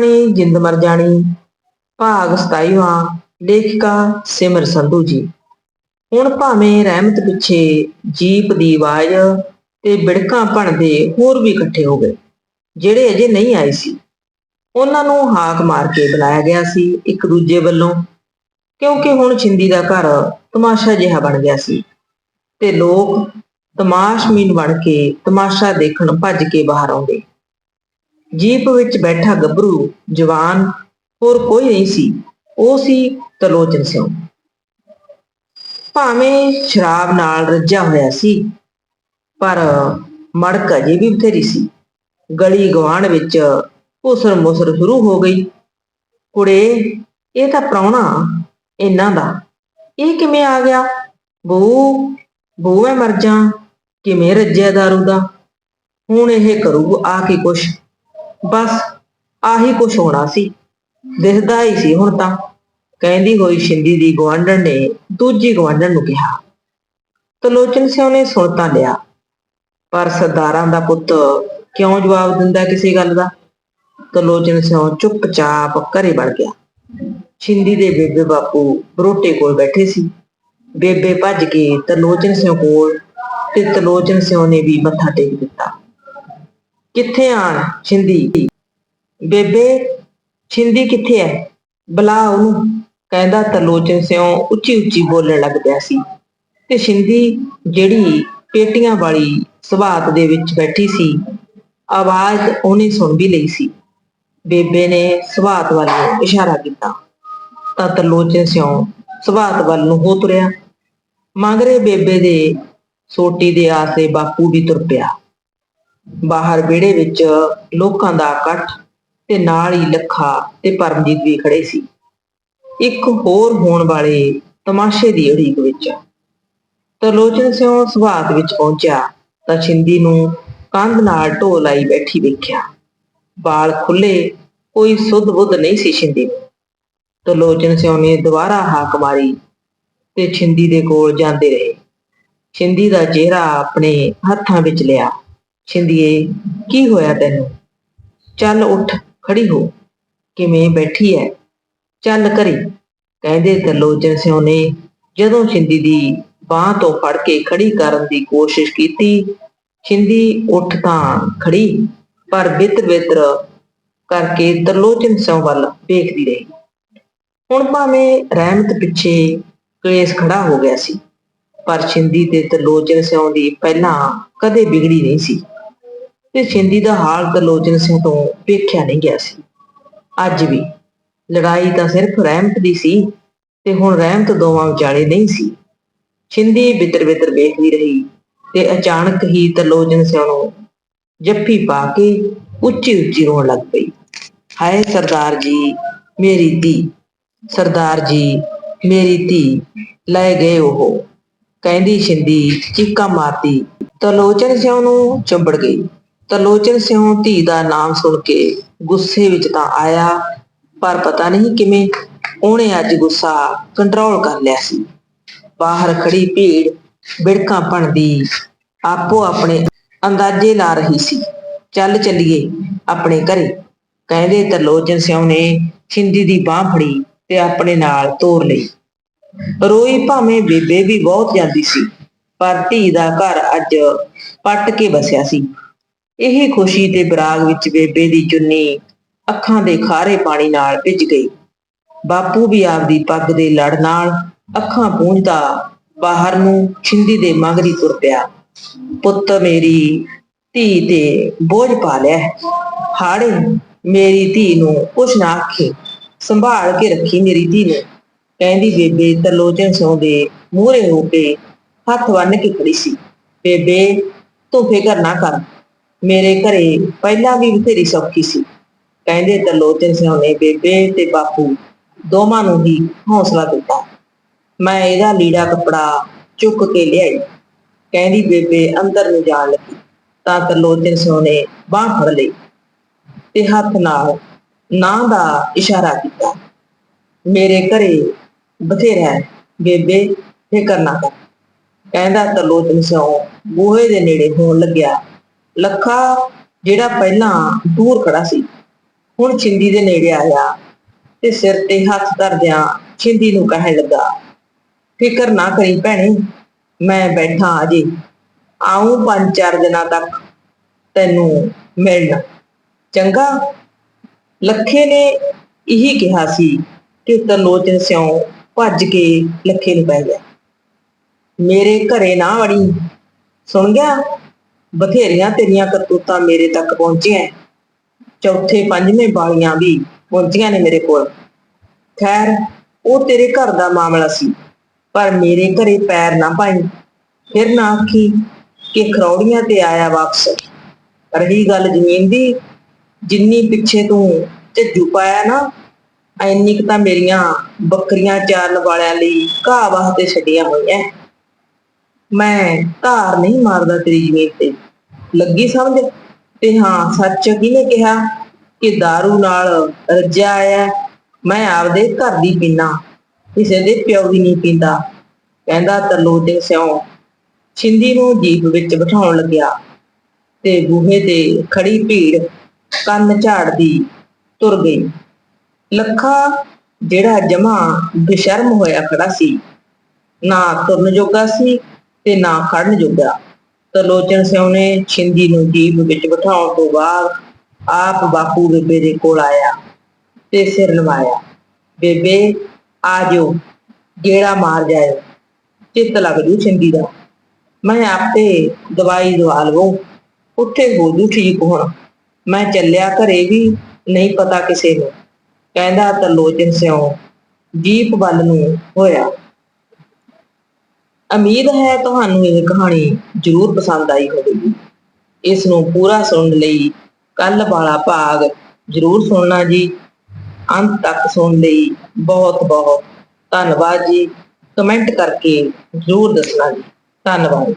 ਕਹਾਣੀ ਜਿੰਦ ਮਰ ਜਾਣੀ। ਭਾਗ 27ਵਾਂ ਲੇਖਿਕਾ ਸਿਮਰ ਸੰਧੂ ਜੀ। ਹੁਣ ਭਾਵੇਂ ਰਹਿਮਤ ਪਿੱਛੇ ਜੀਪ ਦੀ ਆਵਾਜ਼ ਤੇ ਬਿੜਕਾਂ ਭਣਦੇ ਹੋਰ ਵੀ ਇਕੱਠੇ ਹੋ ਗਏ, ਜਿਹੜੇ ਅਜੇ ਨਹੀਂ ਆਏ ਸੀ। ਉਹਨਾਂ ਨੂੰ ਹਾਕ ਮਾਰ ਕੇ ਬੁਲਾਇਆ ਗਿਆ ਸੀ ਇੱਕ ਦੂਜੇ ਵੱਲੋਂ, ਕਿਉਂਕਿ ਹੁਣ ਛਿੰਦੀ ਦਾ ਘਰ ਤਮਾਸ਼ਾ ਜਿਹਾ ਬਣ ਗਿਆ ਸੀ। ਤੇ ਲੋਕ ਤਮਾਸ਼ਮੀਨ ਬਣ ਕੇ ਤਮਾਸ਼ਾ ਦੇਖਣ ਭੱਜ ਕੇ ਬਾਹਰ ਆਉਂਦੇ। ਜੀਪ ਵਿੱਚ ਬੈਠਾ ਗੱਭਰੂ ਜਵਾਨ ਹੋਰ ਕੋਈ ਨਹੀਂ ਸੀ, ਉਹ ਸੀ ਤਲੋਚਨ ਸਿੰਘ। ਭਾਵੇਂ ਸ਼ਰਾਬ ਨਾਲ ਰੱਜਾ ਹੋਇਆ ਸੀ, ਪਰ ਮੜਕ ਅਜੇ ਵੀ ਬਥੇਰੀ ਸੀ। ਗਲੀ ਗਵਾਂਢ ਵਿੱਚ ਉਸਰ ਮੁਸਰ ਸ਼ੁਰੂ ਹੋ ਗਈ। ਕੁੜੇ, ਇਹ ਤਾਂ ਪ੍ਰਾਹੁਣਾ ਇਹਨਾਂ ਦਾ। ਇਹ ਕਿਵੇਂ ਆ ਗਿਆ? ਬੂ ਬੂ ਮੈਂ ਮਰ ਜਾ, ਕਿਵੇਂ ਰੱਜਿਆ ਦਾਰੂ ਦਾ? ਹੁਣ ਇਹ ਕਰੂ ਆ ਕੇ ਕੁਛ। ਬਸ ਆਹੀ ਕੁਛ ਹੋਣਾ ਸੀ। ਦਿਖਦਾ ਹੀ ਸੀ ਹੁਣ ਤਾਂ। ਕਹਿੰਦੀ ਹੋਈ ਸ਼ਿੰਦੀ ਦੀ ਗਵਾਂਢਣ ਨੇ ਦੂਜੀ ਗਵਾਂਢਣ ਨੂੰ ਕਿਹਾ, ਤਲੋਚਨ ਸਿਉ ਨੇ ਸੁਣ ਤਾਂ ਲਿਆ। ਪਰ ਸਰਦਾਰਾਂ ਦਾ ਪੁੱਤ ਕਿਉਂ ਜਵਾਬ ਦਿੰਦਾ ਕਿਸੇ ਗੱਲ ਦਾ? ਤਲੋਚਨ ਸਿਉ ਚੁੱਪਚਾਪ ਘਰੇ ਵੜ ਗਿਆ। ਛਿੰਦੀ ਦੇ ਬੇਬੇ ਬਾਪੂ ਬਰੋਟੇ ਕੋਲ ਬੈਠੇ ਸੀ। ਬੇਬੇ ਭੱਜ ਕੇ ਤਲੋਚਨ ਸਿਉ ਕੋਲ ਤੇ ਤਲੋਚਨ ਸਿਉ ਨੇ ਵੀ ਮੱਥਾ ਟੇਕ ਦਿੱਤਾ। ਕਿੱਥੇ ਆਣ ਛਿੰਦੀ? ਬੇਬੇ, ਛਿੰਦੀ ਕਿੱਥੇ ਹੈ ਬੁਲਾ ਉਹਨੂੰ ਕਹਿੰਦਾ ਤਲੋਚਨ ਸਿਉ ਉੱਚੀ ਉੱਚੀ ਬੋਲਣ ਲੱਗ ਪਿਆ ਸੀ। ਤੇ ਛਿੰਦੀ ਜਿਹੜੀ ਪੇਟੀਆਂ ਵਾਲੀ ਸੁਭਾਤ ਦੇ ਵਿੱਚ ਬੈਠੀ ਸੀ, ਆਵਾਜ਼ ਉਹਨੇ ਸੁਣ ਵੀ ਲਈ ਸੀ। ਬੇਬੇ ਨੇ ਸੁਭਾਤ ਵੱਲ ਨੂੰ ਇਸ਼ਾਰਾ ਕੀਤਾ। ਤਾਂ ਤਰਲੋਚਨ ਸਿਉ ਸੁਭਾਤ ਵੱਲ ਨੂੰ ਹੋ ਤੁਰਿਆ। ਮੰਗਰੇ ਬੇਬੇ ਦੇ ਸੋਟੀ ਦੇ ਆਸੇ ਬਾਪੂ ਵੀ ਤੁਰ ਪਿਆ। ਬਾਹਰ ਵਿਹੜੇ ਵਿੱਚ ਲੋਕਾਂ ਦਾ ਇਕੱਠ ਤੇ ਨਾਲ ਹੀ ਲੱਖਾ ਤੇ ਪਰਮਜੀਤ ਵੀ ਖੜੇ ਸੀ। ਇੱਕ ਹੋਰ ਹੋਣ ਵਾਲੇ ਤਮਾਸ਼ੇ ਦੀ ਉਡੀਕ ਵਿੱਚ ਤਰਲੋਚਨ ਸਿਉ ਸੁਭਾਗ ਵਿੱਚ ਪਹੁੰਚਿਆ ਤਾਂ ਛਿੰਦੀ ਨੂੰ ਕੰਧ ਨਾਲ ਢੋ ਲਾਈ ਬੈਠੀ ਵੇਖਿਆ। ਵਾਲ ਖੁੱਲੇ ਕੋਈ ਸੁੱਧ ਬੁੱਧ ਨਹੀਂ ਸੀ ਛਿੰਦੀ ਨੂੰ। ਤਰਲੋਚਨ ਸਿਉ ਨੇ ਦੁਬਾਰਾ ਹਾਕ ਮਾਰੀ ਤੇ ਛਿੰਦੀ ਦੇ ਕੋਲ ਜਾਂਦੇ ਰਹੇ। ਛਿੰਦੀ ਦਾ ਚਿਹਰਾ ਆਪਣੇ ਹੱਥਾਂ ਵਿੱਚ ਲਿਆ। ਛਿੰਦੀਏ, ਕੀ ਹੋਇਆ ਤੈਨੂੰ? ਚੱਲ ਉੱਠ, ਖੜੀ ਹੋ। ਕਿਵੇਂ ਬੈਠੀ ਐ? ਚੱਲ ਕਰੀ ਕਹਿੰਦੇ ਤਰਲੋਚਨ ਸਿਉ ਨੇ ਜਦੋਂ ਛਿੰਦੀ ਦੀ ਬਾਹ ਤੋਂ ਫੜ ਕੇ ਖੜੀ ਕਰਨ ਦੀ ਕੋਸ਼ਿਸ਼ ਕੀਤੀ, ਛਿੰਦੀ ਉੱਠ ਤਾਂ ਖੜੀ, ਪਰ ਬਿੱਤਰ ਬਿੱਤਰ ਕਰਕੇ ਤਰਲੋਚਨ ਸਿਉ ਵੱਲ ਵੇਖਦੀ ਰਹੀ। ਹੁਣ ਭਾਵੇਂ ਰਹਿਮਤ ਪਿੱਛੇ ਕਲੇਸ਼ ਖੜਾ ਹੋ ਗਿਆ ਸੀ, ਪਰ ਛਿੰਦੀ ਤੇ ਤਰਲੋਚਨ ਸਿਉ ਦੀ ਪਹਿਲਾਂ ਕਦੇ ਵਿਗੜੀ ਨਹੀਂ ਸੀ। ਤੇ ਛਿੰਦੀ ਦਾ ਹਾਲ ਤਰਲੋਚਨ ਸਿੰਘ ਤੋਂ ਵੇਖਿਆ ਨਹੀਂ ਗਿਆ ਸੀ। ਅੱਜ ਵੀ ਲੜਾਈ ਤਾਂ ਸਿਰਫ ਰਹਿਮਤ ਦੀ ਸੀ ਤੇ ਹੁਣ ਰਹਿਮਤ ਦੋਵਾਂ ਵਿਚਾਲੇ ਨਹੀਂ ਸੀ। ਛਿੰਦੀ ਬਿੱਤਰ ਬਿੱਤਰ ਵੇਖਦੀ ਰਹੀ ਤੇ ਅਚਾਨਕ ਹੀ ਤਰਲੋਚਨ ਸਿੰਘ ਨੂੰ ਜੱਫੀ ਪਾ ਕੇ ਉੱਚੀ ਉੱਚੀ ਰੋਣ ਲੱਗ ਪਈ। ਹਾਏ ਸਰਦਾਰ ਜੀ, ਮੇਰੀ ਧੀ, ਸਰਦਾਰ ਜੀ, ਮੇਰੀ ਧੀ, ਲੈ ਗਏ ਉਹ। ਕਹਿੰਦੀ ਛਿੰਦੀ ਚੀਕਾਂ ਮਾਰਦੀ ਤਰਲੋਚਨ ਸਿੰਘ ਨੂੰ ਚੁੰਬੜ ਗਈ। ਤਰਲੋਚਨ ਸਿੰਘ ਧੀ ਦਾ ਨਾਮ ਸੁਣ ਕੇ ਗੁੱਸੇ ਵਿੱਚ ਤਾਂ ਆਇਆ, ਪਰ ਪਤਾ ਨਹੀਂ ਕਿਵੇਂ ਉਹਨੇ ਅੱਜ ਗੁੱਸਾ ਕੰਟਰੋਲ ਕਰ ਲਿਆ ਸੀ। ਬਾਹਰ ਖੜੀ ਭੀੜ ਬਿੜਕਾਂ ਭਣਦੀ ਆਪੋ ਆਪਣੇ ਅੰਦਾਜ਼ੇ ਲਾ ਰਹੀ ਸੀ। ਚੱਲ ਚੱਲੀਏ ਆਪਣੇ ਘਰੇ। ਕਹਿੰਦੇ ਤਰਲੋਚਨ ਸਿੰਘ ਨੇ ਛਿੰਦੀ ਦੀ ਬਾਹ ਫੜੀ ਤੇ ਆਪਣੇ ਨਾਲ ਤੋਰ ਲਈ। ਰੋਈ ਭਾਵੇਂ ਬੇਬੇ ਵੀ ਬਹੁਤ ਜਾਂਦੀ ਸੀ, ਪਰ ਧੀ ਦਾ ਘਰ ਅੱਜ ਪੱਟ ਕੇ ਵਸਿਆ ਸੀ। ਇਹ ਖੁਸ਼ੀ ਤੇ ਬਰਾਗ ਵਿੱਚ ਬੇਬੇ ਦੀ ਚੁੰਨੀ ਅੱਖਾਂ ਦੇ ਖਾਰੇ ਪਾਣੀ ਨਾਲ ਭਿੱਜ ਗਈ। ਬਾਪੂ ਵੀ ਆਪਦੀ ਪੱਗ ਦੇ ਲੜ ਨਾਲ ਅੱਖਾਂ ਪੂੰਝਦਾ ਬਾਹਰ ਨੂੰ ਛਿੰਦੀ ਦੇ ਮਗਰੀ ਤੁਰ ਪਿਆ। ਪੁੱਤ ਮੇਰੀ, ਧੀ ਤੇ ਬੋਝ ਪਾ ਲਿਆ ਹਾੜੇ, ਮੇਰੀ ਧੀ ਨੂੰ ਕੁਛ ਨਾ ਆਖੇ। ਸੰਭਾਲ ਕੇ ਰੱਖੀ ਮੇਰੀ ਧੀ ਨੂੰ। ਕਹਿੰਦੀ ਬੇਬੇ ਤਰਲੋਚਨ ਸਿੰਘ ਦੇ ਮੂਹਰੇ ਹੋ ਕੇ ਹੱਥ ਬੰਨ ਕੇ ਖੜੀ ਸੀ। ਬੇਬੇ, ਤੂੰ ਫਿਕਰ ਨਾ ਕਰ। ਮੇਰੇ ਘਰੇ ਪਹਿਲਾਂ ਵੀ ਬਥੇਰੀ ਸੌਖੀ ਸੀ। ਕਹਿੰਦੇ ਤਰਲੋਚਨ ਸਿੰਘ ਨੇ ਬੇਬੇ ਤੇ ਬਾਪੂ, ਦੋਵਾਂ ਨੂੰ ਹੀ ਹੌਸਲਾ ਦਿੱਤਾ। ਮੈਂ ਇਹਦਾ ਲੀੜਾ ਕੱਪੜਾ ਚੁੱਕ ਕੇ ਲਿਆਈ। ਕਹਿੰਦੀ ਬੇਬੇ ਅੰਦਰ ਨੂੰ ਜਾਣ ਲੱਗੀ, ਤਾਂ ਤਰਲੋਚਨ ਸਿੰਘ ਨੇ ਬਾਹ ਫੜ ਲਈ ਤੇ ਹੱਥ ਨਾਲ ਨਾਂ ਦਾ ਇਸ਼ਾਰਾ ਕੀਤਾ। ਮੇਰੇ ਘਰੇ ਬਥੇਰਾ ਬੇਬੇ, ਫਿਕਰ ਨਾ ਕਰ। ਕਹਿੰਦਾ ਤਰਲੋਚਨ ਸਿੰਘ ਬੂਹੇ ਦੇ ਨੇੜੇ ਹੋਣ ਲੱਗਿਆ। ਲੱਖਾ ਜਿਹੜਾ ਪਹਿਲਾਂ ਦੂਰ ਖੜਾ ਸੀ, ਹੁਣ ਛਿੰਦੀ ਦੇ ਨੇੜੇ ਆਇਆ ਤੇ ਸਿਰ ਤੇ ਹੱਥ ਧਰਦਿਆਂ ਛਿੰਦੀ ਨੂੰ ਕਹਿਣ ਲੱਗਾ, ਫਿਕਰ ਨਾ ਕਰੀ ਭੈਣੇ, ਮੈਂ ਬੈਠਾ ਅਜੇ ਆਉਂ ਪੰਜ ਚਾਰ ਦਿਨਾਂ ਤੱਕ ਤੈਨੂੰ ਮਿਲਣ। ਚੰਗਾ? ਲੱਖੇ ਨੇ ਇਹੀ ਕਿਹਾ ਸੀ ਕਿ ਤਰਲੋਚਨ ਸਿਉ ਭੱਜ ਕੇ ਲੱਖੇ ਨੂੰ ਪੈ ਗਿਆ। ਮੇਰੇ ਘਰੇ ਨਾ ਵੜੀ, ਸੁਣ ਗਿਆ? ਬਥੇਰੀਆਂ ਤੇਰੀਆਂ ਕਰਤੂਤਾਂ ਮੇਰੇ ਤੱਕ ਪਹੁੰਚੀਆਂ ਚੌਥੇ ਪੰਜਵੇਂ ਵਾਲੀਆਂ ਵੀ ਪਹੁੰਚੀਆਂ ਨੇ ਮੇਰੇ ਕੋਲ। ਖੈਰ, ਉਹ ਤੇਰੇ ਘਰ ਦਾ ਮਾਮਲਾ ਸੀ, ਪਰ ਮੇਰੇ ਘਰੇ ਪੈਰ ਨਾ ਪਾਈ। ਫਿਰ ਨਾ ਆਖੀ ਕਿ ਖਰੌੜੀਆਂ ਤੇ ਆਇਆ ਵਾਪਸ। ਰਹੀ ਗੱਲ ਜ਼ਮੀਨ ਦੀ, ਜਿੰਨੀ ਪਿੱਛੇ ਤੂੰ ਝੱਜੂ ਪਾਇਆ ਨਾ ਐਨੀ ਕੁ ਤਾਂ ਮੇਰੀਆਂ ਬੱਕਰੀਆਂ ਚਾਰਨ ਵਾਲਿਆਂ ਲਈ ਘਾਹ ਵਾਸਤੇ ਛੱਡੀਆਂ ਹੋਈਆਂ। ਮੈਂ ਧਾਰ ਨਹੀਂ ਮਾਰਦਾ ਤੇਰੀ ਜ਼ਮੀਨ ਤੇ। ਲੱਗੀ ਸਮਝ? ਤੇ ਹਾਂ, ਸੱਚ ਕਿਹਨੇ ਕਿਹਾ ਕਿ दारू ਨਾਲ ਰੱਜਿਆ ਆਇਆ ਮੈਂ ਆਪਦੇ ਘਰ ਦੀ ਪੀਨਾ ਕਿਸੇ ਦੇ ਪਿਓ ਦੀ ਨਹੀਂ ਪੀਂਦਾ। ਕਹਿੰਦਾ ਤਰਲੋਚਨ ਸਿਉ। ਛਿੰਦੀ ਨੂੰ ਜੀਪ ਵਿੱਚ ਬਿਠਾਉਣ ਲੱਗਿਆ ਤੇ ਬੂਹੇ ਤੇ ਖੜੀ ਭੀੜ ਕੰਨ ਝਾੜਦੀ ਤੁਰ ਗਈ। ਲੱਖਾ ਜਿਹੜਾ ਜਮਾ ਬੇਸ਼ਰਮ ਹੋਇਆ ਖੜਾ ਸੀ, ਨਾ ਤੁਰਨ ਜੋਗਾ ਸੀ ਤੇ ਨਾ ਖੜਨ ਜੋਗਾ। ਤਰਲੋਚਨ ਸਿਉ ਨੇ ਛਿੰਦੀ ਨੂੰ ਜੀਪ ਵਿੱਚ ਬਿਠਾਉਣ ਤੋਂ ਬਾਅਦ ਆਪ ਬਾਪੂ ਬੇਬੇ ਦੇ ਕੋਲ ਆਇਆ ਤੇ ਸਿਰ ਨਵਾਇਆ। ਬੇਬੇ, ਆ ਜਾਓ, ਗੇੜਾ ਮਾਰ ਜਾਏ ਚਿੱਤ ਲੱਗ ਜੂ ਛਿੰਦੀ ਦਾ। ਮੈਂ ਆਪੇ ਦਵਾਈ ਦਵਾ ਲਵਾਂ। ਉੱਥੇ ਹੋ ਜੂ ਠੀਕ ਹੁਣ। ਮੈਂ ਚੱਲਿਆ ਘਰੇ ਵੀ ਨਹੀਂ ਪਤਾ ਕਿਸੇ ਨੂੰ। ਕਹਿੰਦਾ ਤਰਲੋਚਨ ਸਿਉ। ਜੀਪ ਵੱਲ ਨੂੰ ਹੋਇਆ। ਉਮੀਦ ਹੈ ਤੁਹਾਨੂੰ ਇਹ ਕਹਾਣੀ ਜ਼ਰੂਰ ਪਸੰਦ ਆਈ ਹੋਵੇਗੀ। ਇਸ ਨੂੰ ਪੂਰਾ ਸੁਣਨ ਲਈ ਕੱਲ ਵਾਲਾ ਭਾਗ ਜ਼ਰੂਰ ਸੁਣਨਾ ਜੀ। ਅੰਤ ਤੱਕ ਸੁਣਨ ਲਈ ਬਹੁਤ ਬਹੁਤ ਧੰਨਵਾਦ ਜੀ। ਕਮੈਂਟ ਕਰਕੇ ਜ਼ਰੂਰ ਦੱਸਣਾ ਜੀ। ਧੰਨਵਾਦ।